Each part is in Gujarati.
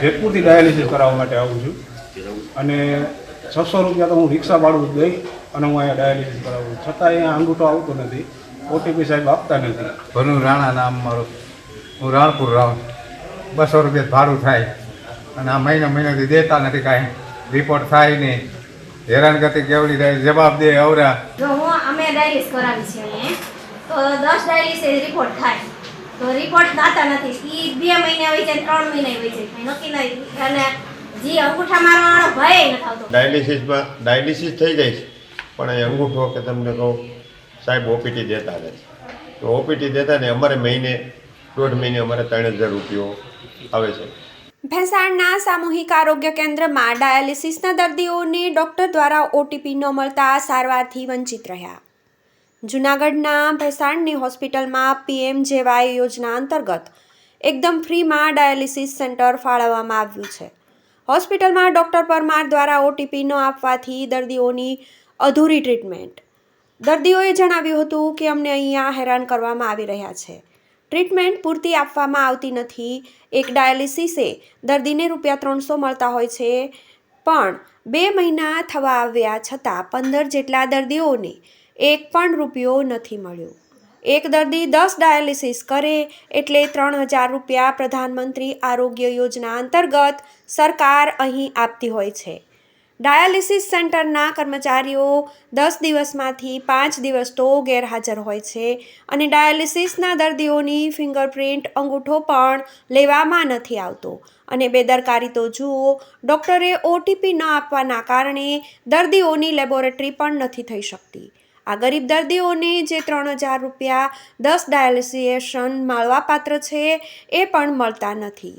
જેતપુરથી ડાયાલિસિસ કરાવવા માટે આવું છું. અને છસો રૂપિયા તો હું રિક્ષા ભાડું દઈ અને હું અહીંયા ડાયાલિસિસ કરાવું. છું છતાં અહીંયા અંગૂઠો આવતો નથી. ઓટીપી સાહેબ આપતા નથી. ભનુ રાણા નામ મારું. હું રાણપુર રહું બસો રૂપિયા ભાડું થાય. અને આ મહિના મહિનાથી દેતા નથી કાંઈ. રિપોર્ટ થાય નહીં. હેરાનગતિ કેવડી થાય. જવાબ દે અવરા જો હું અમે ડાયાલિસ કરાવી છે તો દસ ડાયાલિસ રિપોર્ટ થાય. તો રિપોર્ટ થતા નથી. એ બે મહિને હોય છે ત્રણ મહિને હોય છે. કંઈ નક્કી નહીં અને જે અંગૂઠા મારવાનો ભય નથી આવતો. ડાયાલિસિસમાં ડાયાલિસિસ થઈ જાય છે. પણ એ અંગૂઠો કે તમને કહું સાહેબ ઓપીટી દેતા નથી તો ઓપીટી દેતા ને અમારે મહિને દોઢ મહિને અમારે ત્રણ હજાર રૂપિયો આવે છે. ભેંસાણના સામૂહિક આરોગ્ય કેન્દ્રમાં ડાયાલિસિસના દર્દીઓને ડોક્ટર દ્વારા ઓટીપી ન મળતા સારવારથી વંચિત રહ્યા. જૂનાગઢના ભેસાણની હોસ્પિટલમાં પીએમજેવાય યોજના અંતર્ગત એકદમ ફ્રીમાં ડાયાલિસિસ સેન્ટર ફાળવવામાં આવ્યું છે. હોસ્પિટલમાં ડૉક્ટર પરમાર દ્વારા ઓટીપી ન આપવાથી દર્દીઓની અધૂરી ટ્રીટમેન્ટ. દર્દીઓએ જણાવ્યું હતું કે અમને અહીંયા હેરાન કરવામાં આવી રહ્યા છે. ટ્રીટમેન્ટ પૂરતી આપવામાં આવતી નથી. એક ડાયાલિસિસે દર્દીને રૂપિયા ત્રણસો મળતા હોય છે, પણ બે મહિના થવા આવ્યા છતાં પંદર જેટલા દર્દીઓને એક પણ રૂપિયો નથી મળ્યો. એક દર્દી દસ ડાયાલિસિસ કરે એટલે ત્રણ હજાર રૂપિયા પ્રધાનમંત્રી આરોગ્ય યોજના અંતર્ગત સરકાર અહીં આપતી હોય છે. ડાયાલિસિસ સેન્ટરના કર્મચારીઓ દસ દિવસમાંથી પાંચ દિવસ તો ગેરહાજર હોય છે અને ડાયાલિસિસના દર્દીઓની ફિંગરપ્રિન્ટ અંગૂઠો પણ લેવામાં નથી આવતો. અને બેદરકારી તો જુઓ, ડૉક્ટરે ઓટીપી ન આપવાના કારણે દર્દીઓની લેબોરેટરી પણ નથી થઈ શકતી. આ ગરીબ દર્દીઓને જે ત્રણ હજાર રૂપિયા દસ ડાયાલિસિએશન મળવાપાત્ર છે, એ પણ મળતા નથી.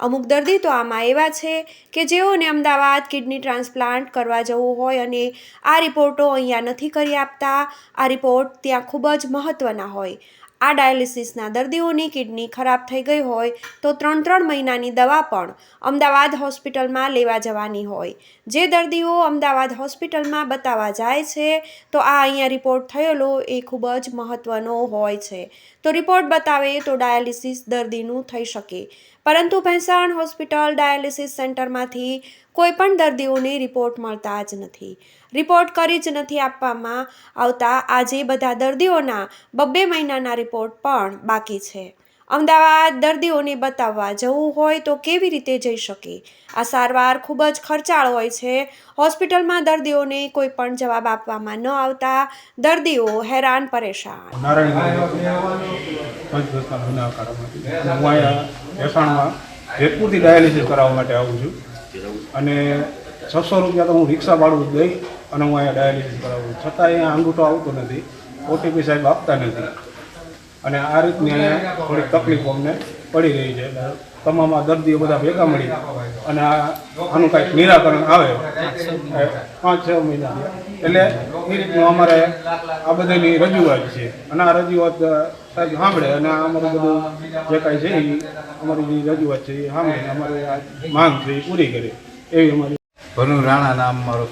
અમુક દર્દી તો આમાં એવા છે કે જેઓને અમદાવાદ કિડની ટ્રાન્સપ્લાન્ટ કરવા જવું હોય અને આ રિપોર્ટો અહીંયા નથી કરી આપતા. આ રિપોર્ટ ત્યાં ખૂબ જ મહત્ત્વના હોય. આ ડાયાલિસિસના દર્દીઓની કિડની ખરાબ થઈ ગઈ હોય તો ત્રણ ત્રણ મહિનાની દવા પણ અમદાવાદ હોસ્પિટલમાં લેવા જવાની હોય. જે દર્દીઓ અમદાવાદ હોસ્પિટલમાં બતાવવા જાય છે, તો આ અહીંયા રિપોર્ટ થયેલો એ ખૂબ જ મહત્ત્વનો હોય છે. તો રિપોર્ટ બતાવે તો ડાયાલિસિસ દર્દીનું થઈ શકે. પરંતુ ભેંસાણ હોસ્પિટલ ડાયાલિસિસ સેન્ટરમાંથી કોઈ પણ દર્દીઓને રિપોર્ટ મળતા જ નથી. રિપોર્ટ કરી જ નથી આપવામાં આવતા આજે બધા દર્દીઓના બબ્બે મહિનાના રિપોર્ટ પણ બાકી છે. અમદાવાદ દર્દીઓને બતાવવા જવું હોય તો કેવી રીતે જઈ શકે? આ સારવાર ખૂબ જ ખર્ચાળ હોય છે. હોસ્પિટલમાં દર્દીઓને કોઈ પણ જવાબ આપવામાં ન આવતા દર્દીઓ હેરાન પરેશાન. નારાયણ ભેસાણમાં જેતપુરથી ડાયાલિસિસ કરાવવા માટે આવું છું અને છસો રૂપિયા તો હું રિક્ષા ભાડું દઈ અને હું અહીંયા ડાયાલિસિસ કરાવું. છતાં અહીંયા અંગૂઠો આવતો નથી, ઓટીપી સાહેબ આપતા નથી. અને આ રીતની અહીંયા થોડીક તકલીફો અમને પડી રહી છે. તમામ આ દર્દીઓ બધા ભેગા મળી અને આનું કાંઈક નિરાકરણ આવે. પાંચ છ મહિના એટલે એ રીતનું અમારે આ બધાની રજૂઆત છે. અને આ રજૂઆત સાંભળે અને અમારું બધું જે કાંઈ છે એ અમારી જે રજૂઆત છે એ સાંભળે અમારી આ માંગ છે એ પૂરી કરે. એવી અમારી ભનુ રાણા નામ મારું.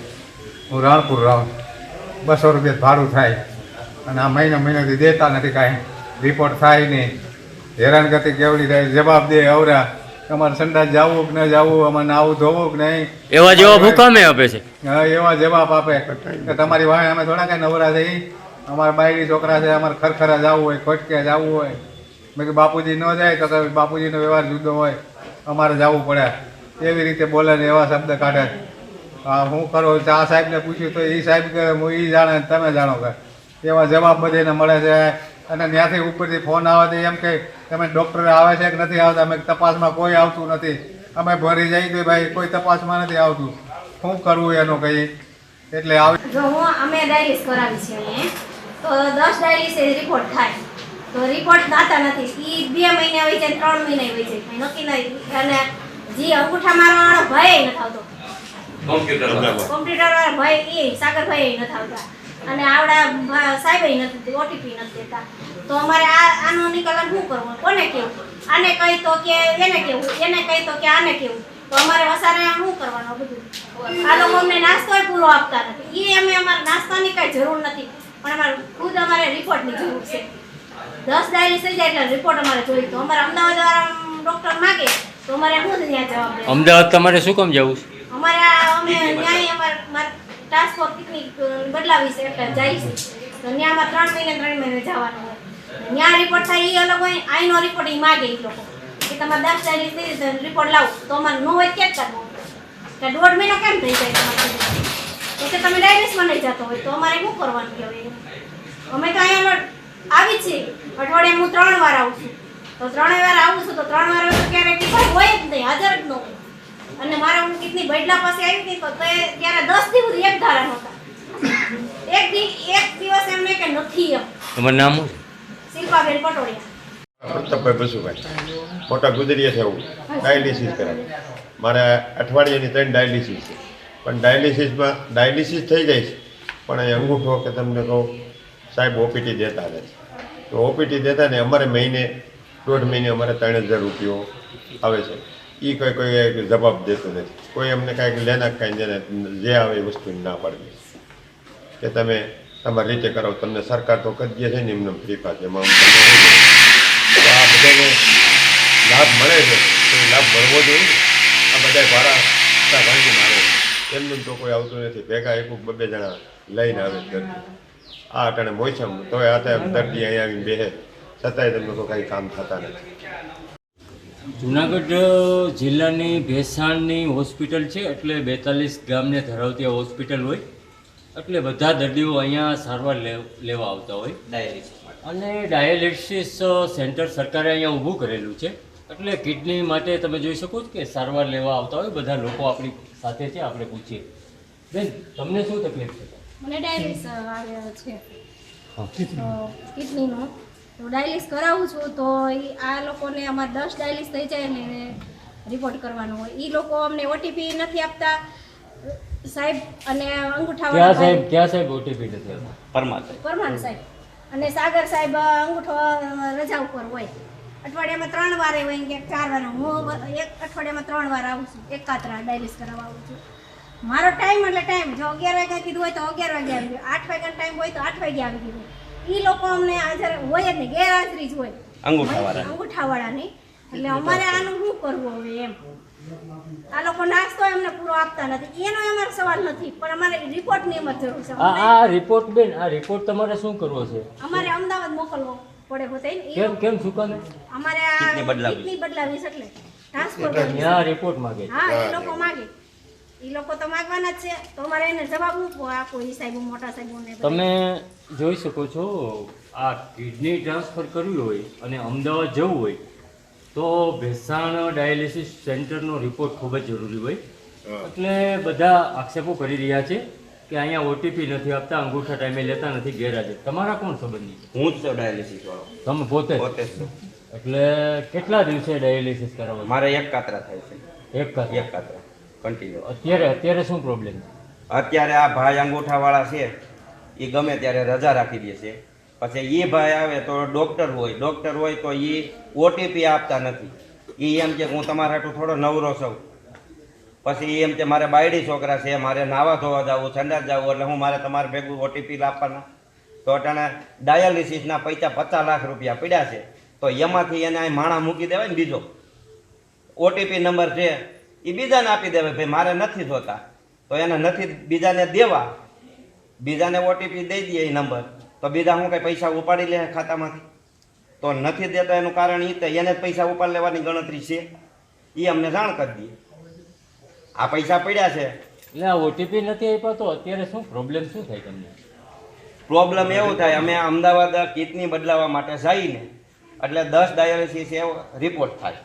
હું રાણપુર રહું બસો રૂપિયા ભાડું થાય. અને આ મહિનો મહિનાથી દેતા નથી કાંઈ. રિપોર્ટ થાય નહીં. હેરાનગતિ કેવડી થાય જવાબ દે અવરા તમારે સંડાસ જવું કે ન જવું અમારે આવું ધોવું કે નહીં. એવા જેવા ભૂકામે આપે છે? હા, એવા જવાબ આપે. કે તમારી વાંહે અમે થોડા કાંઈ નવરા થઈ. અમારા બાયરી છોકરા છે, અમારે ખરખરા જવું હોય, ખોટકે જવું હોય. મેં કે બાપુજી ન જાય તો બાપુજીનો વ્યવહાર જુદો હોય, અમારે જવું પડે. એવી રીતે બોલે ને એવા શબ્દ કાઢે હા હું કરો? આ સાહેબને પૂછ્યું, તો એ સાહેબ કે, હું એ જાણે તમે જાણો કે. એવા જવાબ બધાને મળે છે. અને ત્યાંથી ઉપરથી ફોન આવે તો એમ કે, તમે ડૉક્ટર આવે છે કે નથી આવતા? અમે તપાસમાં કોઈ આવતું નથી. અમે ભરી જઈ ગઈ ભાઈ, કોઈ તપાસમાં નથી આવતું. શું કરવું એનું કંઈ? એટલે આવી અમે ડાયાલિસ કરાવી છે દસ ડાયાલિસ રિપોર્ટ થાય. તો રિપોર્ટ થતા નથી. એ બે મહિને હોય છે ત્રણ મહિને હોય છે. કંઈ નક્કી નહીં. અને જે અંગૂઠા મારવાનો ભય નથી આવતો. કોમ્પ્યુટર વાળા. ભય એ સાગરભાઈ નથી આવતા. અને આવડા સાહેબ નથી ઓટીપી નથી દેતા. તો અમારે આ આનો નિકલન શું કરવું કોને કેવું આને કહી તો કે એને કેવું એને કહી તો કે આને કેવું તો અમારે વસારે શું કરવાનું બધું? આ લોકો અમને નાસ્તો પૂરો આપતા નથી. એ અમે અમારે નાસ્તાની કાંઈ જરૂર નથી. પણ અમારે ખુદ અમારે રિપોર્ટની જરૂર છે. દસ ડાયરી થઈ જાય એટલે રિપોર્ટ અમારે જોઈએ. તો અમારે અમદાવાદ ડૉક્ટર માગે તો અમારે હું ત્યાં જવાબ અમદાવાદ તમારે શું કામ જવું છે? અમારે અમે ન્યાય અમારે મારે ટ્રાન્સપોર્ટ પિકનિક બદલાવી છે એટલે જાય છે. તો ત્યાં અમારે ત્રણ મહિને ત્રણ મહિને જવાનું હોય. ત્યાં રિપોર્ટ થાય એ અલગ હોય અહીંનો રિપોર્ટ એ માગે એ લોકો. કે તમારે દસ તારીખ રિપોર્ટ લાવો તો અમારે ન હોય ક્યાં કરવું દોઢ મહિનો કેમ થઈ જાય તમારે? તો કે તમે ડાયરેક્ટ નહીં જતો હોય તો અમારે શું કરવાનું કહેવાય અમે તો અહીંયા આવી જ છીએ. અઠવાડિયે હું ત્રણ વાર આવું છું. તો ત્રણેય વાર આવું છું તો ત્રણ વાર તો ક્યારેક કોઈ હોય જ નહીં હાજર જ ન હોય. અને મારા હું કેટલી બૈડલા પાસે આવી હતી તો તે ત્યારે દસ દિવસ એક ધારા નહોતા એક દિવસ એક દિવસ એમને કે નથી એમ. તમારું નામ શું શિલ્પાબેન પટોડિયા પ્રતાપભાઈ બસુભાઈ. મોટા ગુજરીએ છે હું ડાયાલિસિસ કરે. મારે અઠવાડિયાની ત્રણ ડાયાલિસિસ છે. પણ ડાયાલિસિસમાં ડાયાલિસિસ થઈ જાય છે. પણ અહીં અંગૂઠો કે તમને કહું, સાહેબ ઓપીટી દેતા છે. તો ઓપીટી દેતા ને અમારે મહિને, દોઢ મહિને અમારે ત્રણ હજાર રૂપિયો આવે છે. એ કોઈ કોઈ જવાબ દેતો નથી. કોઈ અમને કાંઈક લેના કાંઈ જેને જે આવે એ વસ્તુ ના પાડવી કે તમે તમારી રીતે કરો તમને સરકાર તો કરી દે છે ને એમને ફ્રી પાસ એમાં આ બધાને લાભ મળે છે. તો એ લાભ મળવો જોઈએ. આ બધા ભારા ભાંગી મારે એમનું તો કોઈ આવતું નથી. ભેગા એક બબે જણા લઈને આવે દર્દી આ અટાણે મોસમ તોય આ ત્યાં દર્દી અહીંયા આવીને બેસે છતાંય તમને કોઈ કાંઈ કામ થતા નથી. જુનાગઢ જિલ્લાની ભેસાણની હોસ્પિટલ છે. એટલે બેતાલીસ ગામને ધરાવતી આ હોસ્પિટલ હોય. એટલે બધા દર્દીઓ અહીંયા સારવાર લે- લેવા આવતા હોય. અને ડાયાલિસિસ સેન્ટર સરકારે અહીંયા ઊભું કરેલું છે. એટલે કિડની માટે તમે જોઈ શકો છો કે સારવાર લેવા આવતા હોય. બધા લોકો આપણી સાથે છે આપણે પૂછીએ. બેન તમને શું તકલીફ છે? મને ડાયાલિસ આવે છે. કિડનીનો. તો ડાયાલિસ કરાવું છું તો આ લોકોને અમારે દસ ડાયાલિસ થઈ જાય ને રિપોર્ટ કરવાનો હોય. એ લોકો અમને ઓટીપી નથી આપતા. સાહેબ અને ક્યાં સાહેબ ક્યાં સાહેબ ઓટીપી નથી આવતા? પરમાન સાહેબ. અને સાગર સાહેબ અંગૂઠો રજા ઉપર હોય. અઠવાડિયામાં ત્રણ વાર હોય કે ચાર વાર હું એક અઠવાડિયામાં ત્રણ વાર આવું છું. એકાત્રા ડાયલિસ કરાવવા આવું છું. મારો ટાઈમ એટલે ટાઈમ જો અગિયાર વાગ્યા કીધું હોય તો અગિયાર વાગે આવી ગયું. આઠ વાગ્યાનો ટાઈમ હોય તો આઠ વાગે આવી ગયું એ લોકો અમને હાજર હોય જ નહીં. ગેરહાજરી જ હોય. અંગૂઠાવાળાની. એટલે અમારે આનું શું કરવું હવે એમ? આ લોકો નાસ્તો એમને પૂરો આપતા નથી. એનો અમારો સવાલ નથી પણ અમારે રિપોર્ટની અમારે જરૂર છે. આ રિપોર્ટ બેન આ રિપોર્ટ તમારે શું કરવો છે? અમારે અમદાવાદ મોકલવો. પડે હોતે કેમ કેમ શું કામે? અમારે આ કિડની બદલાવી છે. એટલે ટ્રાન્સફર કરવી છે. રિપોર્ટ માંગે. હા એ લોકો માંગે. એ લોકો તો માગવાના જ છે. તો અમારે એને જવાબ આપવો આપો એ સાહેબ મોટા સાહેબોને ને તમે જોઈ શકો છો આ કિડની ટ્રાન્સફર કરવી હોય અને અમદાવાદ જવું હોય તો ભેસાણ ડાયાલિસિસ સેન્ટરનો રિપોર્ટ ખૂબ જ જરૂરી હોય. એટલે બધા આક્ષેપો કરી રહ્યા છે. કે અહીંયા ઓટીપી નથી આપતા અંગૂઠા ટાઈમે લેતા નથી ગેરહાજર તમારા કોણ સંબંધી છે? હું જ છું ડાયાલિસિસ વાળો. તમે પોતે? પોતે એટલે કેટલા દિવસે ડાયાલિસિસ કરાવો મારે એક કાતરા થાય છે. એક કાતરા? એક કાતરા. કન્ટિન્યુ અત્યારે અત્યારે શું પ્રોબ્લેમ છે? અત્યારે આ ભાઈ અંગૂઠાવાળા છે એ ગમે ત્યારે રજા રાખી દે છે. પછી એ ભાઈ આવે તો ડૉક્ટર હોય. ડૉક્ટર હોય તો એ ઓટીપી આપતા નથી. એ એમ કે હું તમારા થોડો નવરો છું. પછી એમ કે મારે બાયડી છોકરા છે, મારે નાવા ધોવા જવું, સંડાસ જવું, એટલે હું મારે તમારે ભેગું ઓટીપી આપવાના તો અટાણે ડાયાલિસિસના પૈસા પચાસ લાખ રૂપિયા પડ્યા છે. તો એમાંથી એને અહીં માણા મૂકી દેવાય ને બીજો. ઓટીપી નંબર છે, એ બીજાને આપી દેવાય, ભાઈ, મારે નથી જોતા તો એને નથી, બીજાને દેવા. બીજાને ઓટીપી દઈ દઈએ એ નંબર. તો બીજા હું કંઈ પૈસા ઉપાડી લે ખાતામાંથી? તો નથી દેતા એનું કારણ એ તો એને જ પૈસા ઉપાડ લેવાની ગણતરી છે. એ અમને જાણ કરી દઈએ. આ પૈસા પડ્યા છે. એટલે આ ઓટીપી નથી આપ્યો તો અત્યારે શું પ્રોબ્લેમ શું થાય તમને? પ્રોબ્લેમ એવું થાય અમે અમદાવાદ કિડની બદલાવવા માટે જઈને એટલે દસ ડાયાલિસિસ એવો રિપોર્ટ થાય.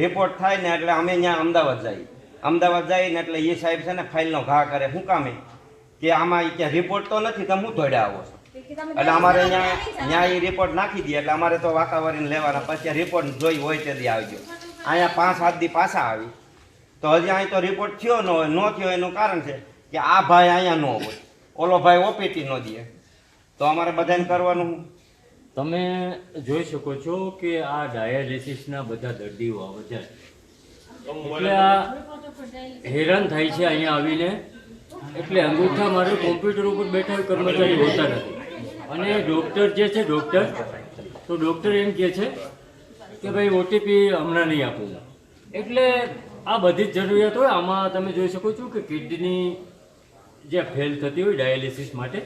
રિપોર્ટ થાય ને એટલે અમે ત્યાં અમદાવાદ જઈએ. અમદાવાદ જઈને એટલે એ સાહેબ છે ને ફાઇલનો ઘા કરે શું કામે? કે આમાં કે રિપોર્ટ તો નથી તમે હું ધોડ્યા આવો છો? એટલે અમારે અહીંયા ત્યાં એ રિપોર્ટ નાખી દઈએ એટલે અમારે તો વાતાવરણ લેવાના પછી રિપોર્ટ જોઈ હોય તે દી આવજો. અહીંયા પાંચ સાત દી પાછા આવી. તો હજી અહીં તો રિપોર્ટ થયો ન હોય, ન થયો એનું કારણ છે કે આ ભાઈ અહીંયા ન હોય. ઓલો ભાઈ ઓપીટી ન દે. તો અમારે બધાને કરવાનું? તમે જોઈ શકો છો કે આ ડાયાલિસિસના બધા દર્દીઓ આવે છે. એટલે આ હેરાન થાય છે અહીંયા આવીને. એટલે અંગૂઠા મારે કોમ્પ્યુટર ઉપર બેઠા કર્મચારી હોતા નથી. અને ડૉક્ટર જે છે ડૉક્ટર તો ડૉક્ટર એમ કહે છે કે ભાઈ ઓટીપી હમણાં નહીં આપું. એટલે આ બધી જ જરૂરિયાત હોય, આમાં તમે જોઈ શકો છો કે કિડની જે ફેલ થતી હોય ડાયાલિસિસ માટે,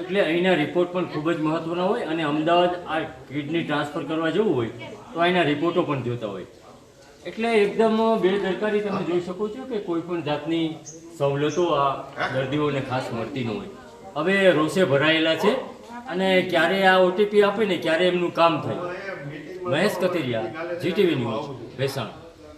એટલે અહીંના રિપોર્ટ પણ ખૂબ જ મહત્ત્વના હોય અને અમદાવાદ આ કિડની ટ્રાન્સફર કરવા જવું હોય, તો અહીંના રિપોર્ટો પણ જોતા હોય. એટલે એકદમ બેદરકારી તમે જોઈ શકો છો કે કોઈ પણ જાતની સવલતો આ દર્દીઓને ખાસ મળતી ન હોય. હવે રોષે ભરાયેલા છે અને ક્યારે આ ઓટીપી આપે ને ક્યારે એમનું કામ થાય. Mahesh Kathiriya GTV news Bhesan.